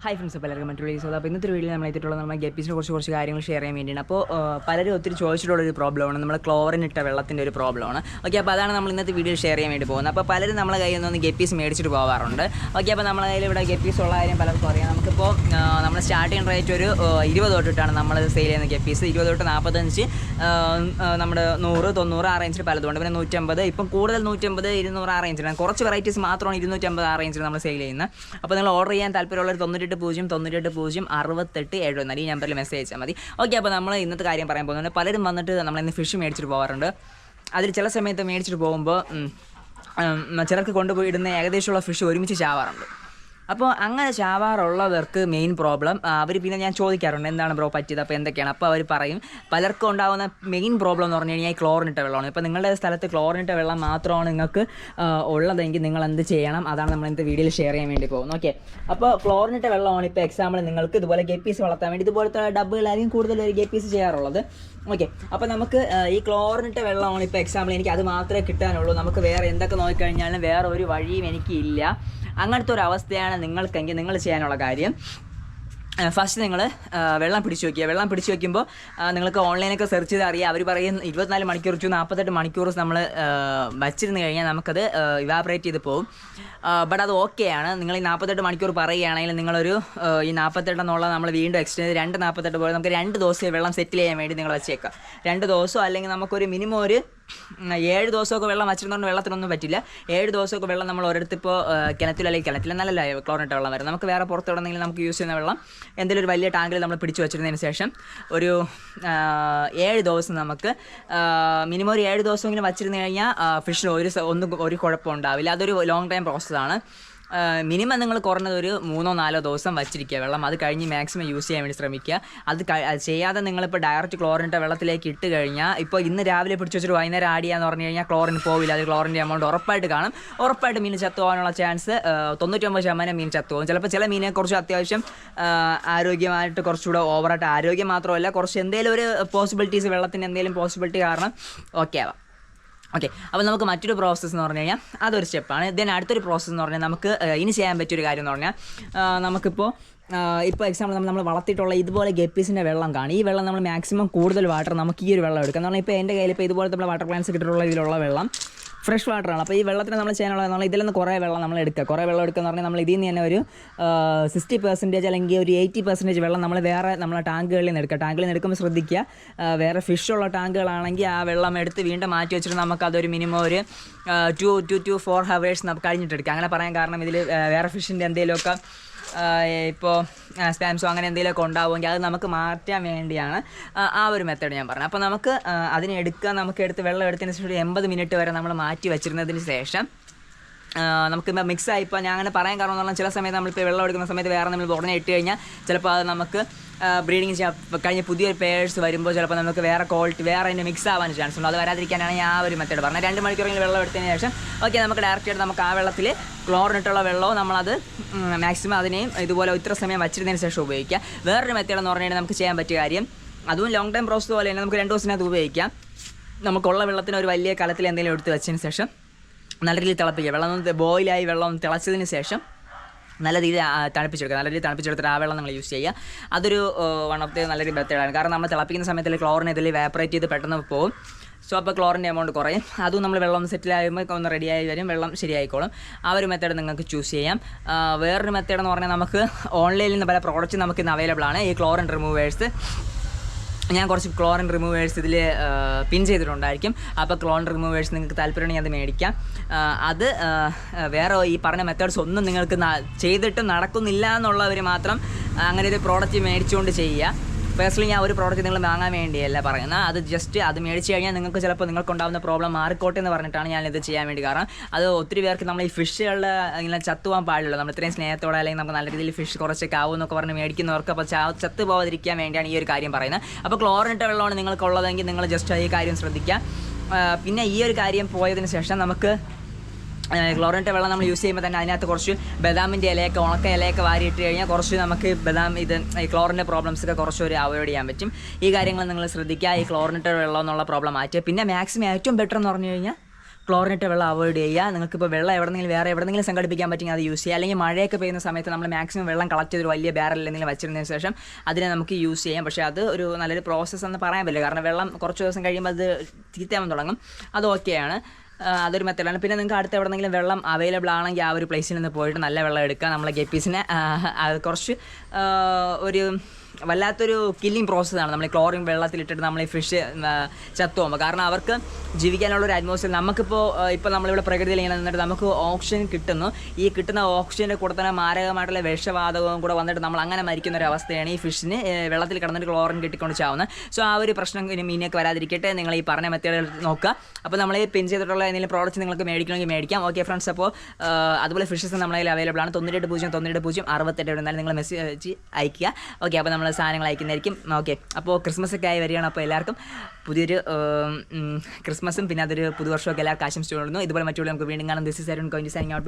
Hi friends അപ്പോൾ എല്ലാവർക്കും മറ്റൊരു വീഡിയോസ് അപ്പോൾ ഇന്നത്തെ വീഡിയോ നമ്മൾ എത്തിയിട്ടുള്ള നമ്മൾ ഗപ്പീസിനെ കുറിച്ച് കുറച്ച് കാര്യങ്ങൾ ഷെയർ ചെയ്യാൻ വേണ്ടിയാണ്. അപ്പോൾ പലരും ഒത്തിരി ചോദിച്ചിട്ടുള്ള ഒരു പ്രോബ്ലമാണ് നമ്മൾ ക്ലോറിൻ ഇട്ട വെള്ളത്തിന്റെ ഒരു പ്രോബ്ലമാണ് ഓക്കെ അപ്പോൾ അതാണ് നമ്മൾ ഇന്നത്തെ വീഡിയോ ഷെയർ ചെയ്യാൻ വേണ്ടി പോകുന്നത്. അപ്പോൾ പലരും നമ്മളെ കയ്യിൽ നിന്ന് ഗപ്പീസ് മേടിച്ചിട്ട് പോകാറുണ്ട് ഓക്കെ അപ്പോൾ നമ്മളെ കയ്യിൽ ഇവിടെ ഗപ്പീസ് ഉള്ള കാര്യം പലർക്കും അറിയാം. നമുക്കിപ്പോൾ നമ്മൾ സ്റ്റാർട്ടിങ് റേറ്റ് ഒരു ഇരുപത് തൊട്ടിട്ടാണ് നമ്മൾ സെയിൽ ചെയ്യുന്ന ഗപ്പീസ് ഇരുപത് തൊട്ട് നാൽപ്പത്തഞ്ച് നമ്മുടെ നൂറ് തൊണ്ണൂറ് ആ റേഞ്ചിൽ പലതുണ്ട് പിന്നെ നൂറ്റമ്പത് ഇപ്പം കൂടുതൽ നൂറ്റമ്പത് ഇരുന്നൂറ് ആ റേഞ്ചിലാണ് കുറച്ച് വെറൈറ്റീസ് മാത്രമാണ് ഇരുന്നൂറ്റമ്പത് ആ റേഞ്ചിൽ നമ്മൾ സെയിൽ ചെയ്യുന്നത്. അപ്പോൾ നിങ്ങൾ ഓർഡർ ചെയ്യാൻ താല്പര്യമുള്ളവർ തൊണ്ണൂറ്റെട്ട് പൂജ്യം തൊണ്ണൂറ്റെട്ട് പൂജ്യം അറുപത്തെട്ട് എഴുപത് ഈ നമ്പറിൽ മെസ്സേജ് അയച്ചാൽ മതി. ഓക്കെ അപ്പോൾ നമ്മൾ ഇന്നത്തെ കാര്യം പറയാൻ പോകുന്നത് പലരും വന്നിട്ട് നമ്മളിന്ന് ഫിഷ് മേടിച്ചിട്ട് പോകാറുണ്ട് അതിൽ ചില സമയത്ത് മേടിച്ചിട്ട് പോകുമ്പോൾ ചിലർക്ക് കൊണ്ടുപോയി ഇടുന്ന ഏകദേശമുള്ള ഫിഷ് ഒരുമിച്ച് ചാവാറുണ്ട്. അപ്പോൾ അങ്ങനെ ചാവാറുള്ളവർക്ക് മെയിൻ പ്രോബ്ലം അവർ പിന്നെ ഞാൻ ചോദിക്കാറുണ്ട് എന്താണ് ബ്രോ പറ്റിയത്? അപ്പോൾ എന്തൊക്കെയാണ്? അപ്പോൾ അവർ പറയും പലർക്കും ഉണ്ടാകുന്ന മെയിൻ പ്രോബ്ലം എന്ന് പറഞ്ഞു കഴിഞ്ഞാൽ ഈ ക്ലോറിനിട്ട വെള്ളമാണ്. ഇപ്പോൾ നിങ്ങളുടെ സ്ഥലത്ത് ക്ലോറിനിട്ട വെള്ളം മാത്രമാണ് നിങ്ങൾക്ക് ഉള്ളതെങ്കിൽ നിങ്ങൾ എന്ത് ചെയ്യണം? അതാണ് നമ്മൾ ഇന്നത്തെ വീഡിയോയിൽ ഷെയർ ചെയ്യാൻ വേണ്ടി പോകുന്നത്. ഓക്കെ അപ്പോൾ ക്ലോറിനിട്ട വെള്ളമാണ് ഇപ്പോൾ എക്സാമ്പിൾ നിങ്ങൾക്ക് ഇതുപോലെ ഗപ്പീസ് വളർത്താൻ വേണ്ടി ഇതുപോലത്തെ ഡബ്ബുകളായിരിക്കും കൂടുതൽ ഗപ്പീസ് ചെയ്യാറുള്ളത്. ഓക്കെ അപ്പോൾ നമുക്ക് ഈ ക്ലോറിനിട്ട വെള്ളമാണ് ഇപ്പോൾ എക്സാമ്പിൾ എനിക്ക് അത് മാത്രമേ കിട്ടാനുള്ളൂ. നമുക്ക് വേറെ എന്തൊക്കെ നോക്കിക്കഴിഞ്ഞാലും വേറെ ഒരു വഴിയും എനിക്കില്ല. അങ്ങനത്തെ ഒരു അവസ്ഥയാണ് നിങ്ങൾക്കെങ്കിൽ നിങ്ങൾ ചെയ്യാനുള്ള കാര്യം. ഫസ്റ്റ് നിങ്ങൾ വെള്ളം പിടിച്ച് വയ്ക്കുക വെള്ളം പിടിച്ച് വയ്ക്കുമ്പോൾ നിങ്ങൾക്ക് ഓൺലൈനൊക്കെ സെർച്ച് ചെയ്ത് അറിയാം. അവർ പറയും ഇരുപത്തിനാല് മണിക്കൂർ ടു നാൽപ്പത്തെട്ട് മണിക്കൂർ നമ്മൾ വച്ചിരുന്ന് കഴിഞ്ഞാൽ നമുക്കത് ഇവാപറേറ്റ് ചെയ്ത് പോകും ബട്ട് അത് ഓക്കെയാണ് നിങ്ങൾ ഈ നാൽപ്പത്തെട്ട് മണിക്കൂർ പറയുകയാണെങ്കിൽ നിങ്ങളൊരു ഈ നാൽപ്പത്തെട്ട് എന്നുള്ള നമ്മൾ വീണ്ടും എക്സ്റ്റെൻഡ് ചെയ്ത് രണ്ട് നാൽപ്പത്തെട്ട് പോലെ നമുക്ക് രണ്ട് ദിവസം വെള്ളം സെറ്റിൽ ചെയ്യാൻ വേണ്ടി നിങ്ങൾ വെച്ചേക്കാം രണ്ട് ദിവസം അല്ലെങ്കിൽ നമുക്കൊരു മിനിമം ഒരു ഏഴ് ദിവസമൊക്കെ വെള്ളം വച്ചിരുന്നതുകൊണ്ട് വെള്ളത്തിനൊന്നും പറ്റില്ല. ഏഴ് ദിവസമൊക്കെ വെള്ളം നമ്മൾ ഒരിടത്ത് ഇപ്പോൾ കിണറ്റിൽ അല്ലെങ്കിൽ കിണറ്റിൽ നല്ലല്ല ക്ലോറിനിട്ട വെള്ളം വരും. നമുക്ക് വേറെ പുറത്തെവിടെന്നെങ്കിലും നമുക്ക് യൂസ് ചെയ്യുന്ന വെള്ളം എന്തെങ്കിലും ഒരു വലിയ ടാങ്കിൽ നമ്മൾ പിടിച്ചു വെച്ചിരുന്നതിന് ശേഷം ഒരു ഏഴ് ദിവസം നമുക്ക് മിനിമം ഒരു ഏഴ് ദിവസമെങ്കിലും വച്ചിരുന്ന് കഴിഞ്ഞാൽ ഫിഷിന് ഒരു ഒന്നും ഒരു കുഴപ്പമുണ്ടാവില്ല അതൊരു ലോങ് ടൈം പ്രോസസ്സാണ് മിനിമം നിങ്ങൾ കുറഞ്ഞത് ഒരു മൂന്നോ നാലോ ദിവസം വച്ചിരിക്കുക വെള്ളം. അത് കഴിഞ്ഞ് മാക്സിമം യൂസ് ചെയ്യാൻ വേണ്ടി ശ്രമിക്കുക. അത് ചെയ്യാതെ നിങ്ങളിപ്പോൾ ഡയറക്റ്റ് ക്ലോറിനിട്ട വെള്ളത്തിലേക്ക് ഇട്ട് കഴിഞ്ഞാൽ ഇപ്പോൾ ഇന്ന് രാവിലെ പിടിച്ച് വെച്ചിട്ട് വൈകുന്നേരം ആഡ് ചെയ്യാന്ന് പറഞ്ഞു കഴിഞ്ഞാൽ ക്ലോറിൻ പോവില്ല. അത് ക്ലോറിന്റെ എമൗണ്ട് ഉറപ്പായിട്ട് കാണും. ഉറപ്പായിട്ട് മീൻ ചത്തു പോകാനുള്ള ചാൻസ് തൊണ്ണൂറ്റൊമ്പത് ശതമാനം മീൻ ചത്തു പോകും ചിലപ്പോൾ ചില മീനെ കുറച്ച് അത്യാവശ്യം ആരോഗ്യമായിട്ട് കുറച്ചുകൂടെ ഓവറായിട്ട് ആരോഗ്യം മാത്രമല്ല കുറച്ച് എന്തെങ്കിലും ഒരു പോസിബിലിറ്റീസ് വെള്ളത്തിന്റെ എന്തെങ്കിലും പോസിബിലിറ്റി കാരണം ഓക്കെ ആവാം. ഓക്കെ അപ്പോൾ നമുക്ക് മറ്റൊരു പ്രോസസ്സ് എന്ന് പറഞ്ഞു കഴിഞ്ഞാൽ അതൊരു സ്റ്റെപ്പാണ് ദെൻ അടുത്തൊരു പ്രോസസ്സ് എന്ന് പറഞ്ഞാൽ നമുക്ക് ഇനി ചെയ്യാൻ പറ്റിയൊരു കാര്യം എന്ന് പറഞ്ഞാൽ നമുക്കിപ്പോൾ ഇപ്പോൾ എക്സാമ്പിൾ നമ്മൾ നമ്മൾ വളർത്തിയിട്ടുള്ള ഇതുപോലെ ഗപ്പീസിന്റെ വെള്ളം കാണും. ഈ വെള്ളം നമ്മൾ മാക്സിമം കൂടുതൽ വാട്ടർ നമുക്ക് ഈ ഒരു വെള്ളം എടുക്കാം. എന്ന് പറഞ്ഞാൽ ഇപ്പോൾ എന്റെ കയ്യിൽ ഇപ്പോൾ ഇതുപോലത്തെ വാട്ടർ പ്ലാന്റ്സ് കിട്ടിയിട്ടുള്ള ഇതിലുള്ള വെള്ളം. ഫ്രഷ് വാട്ടർ ആണ് അപ്പോൾ ഈ വെള്ളത്തിന് നമ്മൾ ചെയ്യാനുള്ള നമ്മൾ ഇതിൽ നിന്ന് കുറേ വെള്ളം നമ്മൾ എടുക്കുക. കുറേ വെള്ളം എടുക്കുക എന്ന് പറഞ്ഞാൽ നമ്മൾ ഇതിൽ നിന്ന് തന്നെ ഒരു സിക്സ്റ്റി പെർസെന്റേജ് അല്ലെങ്കിൽ ഒരു എയ്റ്റി പെർസെന്റേജ് വെള്ളം നമ്മൾ വേറെ നമ്മളെ ടാങ്കുകളിൽ നിന്ന് എടുക്കുക. ടാങ്കുകളിൽ നിന്ന് എടുക്കുമ്പോൾ ശ്രദ്ധിക്കുക. വേറെ ഫിഷ് ഉള്ള ടാങ്കുകളാണെങ്കിൽ ആ വെള്ളം എടുത്ത് വീണ്ടും മാറ്റി വെച്ചിട്ട് നമുക്ക് അതൊരു മിനിമം ഒരു two two two four hours നമുക്ക് കഴിഞ്ഞിട്ട് എടുക്കാം. അങ്ങനെ പറയാൻ കാരണം ഇതിൽ വേറെ ഫിഷിന്റെ എന്തെങ്കിലുമൊക്കെ ഇപ്പോൾ സ്പാംസോ അങ്ങനെ എന്തെങ്കിലുമൊക്കെ ഉണ്ടാവുമെങ്കിൽ അത് നമുക്ക് മാറ്റാൻ വേണ്ടിയാണ് ആ, ഒരു മെത്തേഡ് ഞാൻ പറഞ്ഞത്. അപ്പോൾ നമുക്ക് അതിനെ നമുക്ക് എടുത്ത് വെള്ളം എടുത്തതിന് ശേഷം എൺപത് മിനിറ്റ് വരെ നമ്മൾ മാറ്റി വെച്ചിരുന്നതിന് ശേഷം നമുക്ക് മിക്സ് ആയി ഇപ്പോൾ ഞാൻ അങ്ങനെ പറയാൻ കാരണം എന്ന് പറഞ്ഞാൽ ചില സമയത്ത് നമ്മളിപ്പോൾ വെള്ളം എടുക്കുന്ന സമയത്ത് വേറെ നമ്മൾ ഉടനെ ഇട്ട് കഴിഞ്ഞാൽ ചിലപ്പോൾ അത് നമുക്ക് ബ്രീഡിങ് കഴിഞ്ഞ പുതിയൊരു പേഴ്സ് വരുമ്പോൾ ചിലപ്പോൾ നമുക്ക് വേറെ ക്വാളിറ്റി വേറെ അതിന്റെ മിക്സ് ആവാൻ ചാൻസ് ഉണ്ട്. അത് വരാതിരിക്കാനാണ് ഞാൻ ആ ഒരു മെത്തേഡ് പറഞ്ഞത്. രണ്ട് മണിക്കൂറെങ്കിലും വെള്ളം എടുത്തതിന് ശേഷം ഓക്കെ നമുക്ക് ഡയറക്റ്റ് ആയിട്ട് നമുക്ക് ആ വെള്ളത്തിൽ ക്ലോറിനിട്ടുള്ള വെള്ളവും നമ്മളത് മാക്സിമം അതിനെയും ഇതുപോലെ ഇത്ര സമയം വച്ചിരുന്നതിന് ശേഷം ഉപയോഗിക്കുക വേറൊരു മെത്തേഡ് എന്ന് പറഞ്ഞാൽ നമുക്ക് ചെയ്യാൻ പറ്റിയ കാര്യം അതും ലോങ് ടൈം പ്രോസസ് പോലെ തന്നെ നമുക്ക് രണ്ട് ദിവസത്തിനകത്ത് ഉപയോഗിക്കാം. നമുക്കുള്ള വെള്ളത്തിന് ഒരു വലിയ കലത്തിൽ എന്തെങ്കിലും എടുത്ത് വെച്ചതിന് ശേഷം നല്ല രീതിയിൽ തിളപ്പിക്കുക. വെള്ളം ബോയിലായി വെള്ളം തിളച്ചതിന് ശേഷം നല്ല രീതിയിൽ തണുപ്പിച്ചെടുക്കുക. നല്ല രീതിയിൽ തണുപ്പിച്ചെടുത്തിട്ട് ആ വെള്ളം നിങ്ങൾ യൂസ് ചെയ്യുക. അതൊരു വൺ ഓഫ് ദി നല്ലൊരു മെത്തേഡാണ് കാരണം നമ്മൾ തിളപ്പിക്കുന്ന സമയത്തിൽ ക്ലോറിൻ ഇതിൽ വേപ്പറേറ്റ് ചെയ്ത് പെട്ടെന്ന് പോകും. സോ അപ്പോൾ ക്ലോറിന്റെ എമൗണ്ട് കുറയും. അതും നമ്മൾ വെള്ളം ആകുമ്പോൾ ഒന്ന് റെഡിയായി വരും. വെള്ളം ശരിയായിക്കോളും. ആ ഒരു മെത്തേഡ് നിങ്ങൾക്ക് ചൂസ് ചെയ്യാം. വേറൊരു മെത്തേഡ് എന്ന് പറഞ്ഞാൽ നമുക്ക് ഓൺലൈനിൽ നിന്ന് പല പ്രോഡക്റ്റ്സ് നമുക്ക് ഇന്ന് അവൈലബിൾ ആണ്. ഈ ക്ലോറിൻ റിമൂവേഴ്സ് ഞാൻ കുറച്ച് ക്ലോൺ റിമൂവേഴ്സ് ഇതിൽ പിൻ ചെയ്തിട്ടുണ്ടായിരിക്കും. അപ്പോൾ ക്ലോൺ റിമൂവേഴ്സ് നിങ്ങൾക്ക് താല്പര്യമുണ്ടെങ്കിൽ അത് മേടിക്കാം. അത് വേറെ ഈ പറഞ്ഞ മെത്തേഡ്സ് ഒന്നും നിങ്ങൾക്ക് ചെയ്തിട്ട് നടക്കുന്നില്ല എന്നുള്ളവർ മാത്രം അങ്ങനെ ഒരു പ്രോഡക്റ്റ് മേടിച്ചുകൊണ്ട് ചെയ്യുക. പേഴ്സണലി ഞാൻ ഒരു പ്രോഡക്റ്റ് നിങ്ങൾ വാങ്ങാൻ വേണ്ടിയല്ല പറയുന്നത്. അത് ജസ്റ്റ് അത് മേടിച്ച് കഴിഞ്ഞാൽ നിങ്ങൾക്ക് ചിലപ്പോൾ നിങ്ങൾക്കുണ്ടാകുന്ന പ്രോബ്ലം മാറിക്കോട്ടെ എന്ന് പറഞ്ഞിട്ടാണ് ഞാൻ ഇത് ചെയ്യാൻ വേണ്ടി കാരണം അത് ഒത്തിരി പേർക്ക് നമ്മൾ ഈ ഫിഷുകളുടെ ഇങ്ങനെ ചത്തുവാൻ പാടില്ല നമ്മൾ ഇത്രയും സ്നേഹത്തോടെ അല്ലെങ്കിൽ നമുക്ക് നല്ല രീതിയിൽ ഫിഷ് കുറച്ചൊക്കെ ആവും എന്നൊക്കെ പറഞ്ഞ് മേടിക്കുന്നവർക്ക് അപ്പോൾ ചത്തു പോകാതിരിക്കാൻ വേണ്ടിയാണ് ഈ ഒരു കാര്യം പറയുന്നത്. അപ്പോൾ ക്ലോറിനിട്ട വെള്ളമാണ് നിങ്ങൾക്കുള്ളതെങ്കിൽ നിങ്ങൾ ജസ്റ്റ് ഈ കാര്യം ശ്രദ്ധിക്കുക. പിന്നെ ഈ ഒരു കാര്യം പോയതിന് ശേഷം നമുക്ക് ക്ലോറിനിട്ട വെള്ളം നമ്മൾ യൂസ് ചെയ്യുമ്പോൾ തന്നെ അതിനകത്ത് കുറച്ച് ബദാമിന്റെ ഇലയൊക്കെ ഉണക്ക ഇലയൊക്കെ വാരിയിട്ട് കഴിഞ്ഞാൽ കുറച്ച് നമുക്ക് ബദാം ഇത് ഈ ക്ലോറിന്റെ പ്രോബ്ലംസ് ഒക്കെ കുറച്ച് ഒരു അവോയ്ഡ് ചെയ്യാൻ പറ്റും. ഈ കാര്യങ്ങൾ നിങ്ങൾ ശ്രദ്ധിക്കുക. ഈ ക്ലോറിനിട്ട വെള്ളം എന്നുള്ള പ്രോബ്ലം മാറ്റുക. പിന്നെ മാക്സിമം ഏറ്റവും ബെറ്റർ എന്ന് പറഞ്ഞു കഴിഞ്ഞാൽ ക്ലോറിനിട്ട് വെള്ളം അവോയ്ഡ് ചെയ്യുക. നിങ്ങൾക്കിപ്പോൾ വെള്ളം എവിടെന്നെങ്കിലും വേറെ എവിടെന്നെങ്കിലും സംഘടിപ്പിക്കാൻ പറ്റുമെങ്കിൽ അത് യൂസ് ചെയ്യുക. അല്ലെങ്കിൽ മഴയൊക്കെ പെയ്യുന്ന സമയത്ത് നമ്മൾ മാക്സിമം വെള്ളം കളക്ട് ചെയ്തൊരു വലിയ ബാരലിൽ എന്തെങ്കിലും വെച്ചിരുന്നതിന് ശേഷം അതിനെ നമുക്ക് യൂസ് ചെയ്യാം. പക്ഷേ അത് ഒരു നല്ലൊരു പ്രോസസ്സ് എന്ന് പറയാൻ പറ്റില്ല. കാരണം വെള്ളം കുറച്ച് ദിവസം കഴിയുമ്പോൾ അത് ചീത്തയാവാൻ തുടങ്ങും. അത് ഓക്കെയാണ് അതൊരു മെത്തേഡാണ് പിന്നെ നിങ്ങൾക്ക് അടുത്ത് എവിടെന്നെങ്കിലും വെള്ളം അവൈലബിൾ ആണെങ്കിൽ ആ ഒരു പ്ലേസിൽ നിന്ന് പോയിട്ട് നല്ല വെള്ളം എടുക്കുക നമ്മളെ ഗപ്പീസിനെ കുറച്ച് ഒരു വല്ലാത്തൊരു കില്ലിംഗ് പ്രോസസ്സാണ് നമ്മൾ ക്ലോറിൻ വെള്ളത്തിലിട്ടിട്ട് നമ്മൾ ഈ ഫിഷ് ചത്തു പോകുമ്പോൾ കാരണം അവർക്ക് ജീവിക്കാനുള്ള ഒരു അറ്റ്മോസ്ഫിയർ നമുക്കിപ്പോൾ ഇപ്പോൾ നമ്മളിവിടെ പ്രകൃതിയിൽ ഇങ്ങനെ നിന്നിട്ട് നമുക്ക് ഓക്സിജൻ കിട്ടുന്നു. ഈ കിട്ടുന്ന ഓക്സിജന്റെ കൂടെ തന്നെ മാരകമായിട്ടുള്ള വിഷവാതകവും കൂടെ വന്നിട്ട് നമ്മൾ അങ്ങനെ മരിക്കുന്ന ഒരു അവസ്ഥയാണ് ഈ ഫിഷിന് വെള്ളത്തിൽ കിടന്നിട്ട് ക്ലോറിൻ കിട്ടിക്കൊണ്ട് ചാവുന്നത്. സോ ആ ഒരു പ്രശ്നം ഇനി മീനൊക്കെ വരാതിരിക്കട്ടെ. നിങ്ങൾ ഈ പറഞ്ഞ മെത്തേഡുകൾ നോക്കുക. അപ്പോൾ നമ്മൾ പിൻ ചെയ്തിട്ടുള്ള എന്തെങ്കിലും പ്രോഡക്റ്റ്സ് നിങ്ങൾക്ക് മേടിക്കണമെങ്കിൽ മേടിക്കാം. ഓക്കെ ഫ്രണ്ട്സ് അപ്പോൾ അതുപോലെ ഫിഷസ് നമ്മളതിൽ അവൈലബിൾ ആണ്. തൊണ്ണൂറ്റെട്ട് പൂജ്യം തൊണ്ണൂറ്റെട്ട് പൂജ്യം അറുപത്തെട്ട് നിങ്ങൾ മെസ്സേജ് അയക്കുക ഓക്കെ അപ്പോൾ നമ്മൾ സാധനങ്ങൾ അയക്കുന്നതായിരിക്കും. ഓക്കെ. അപ്പോൾ ക്രിസ്മസ് ഒക്കെ ആയി വരികയാണ് അപ്പോൾ എല്ലാവർക്കും പുതിയൊരു ക്രിസ്മസും പിന്നെ അതൊരു പുതുവർഷമൊക്കെ എല്ലാവർക്കും ആശംസിച്ചു കൊള്ളുന്നു ഇതുപോലെ മറ്റുള്ള നമുക്ക് വീണ്ടും കാണാം. This is Arun coin signing out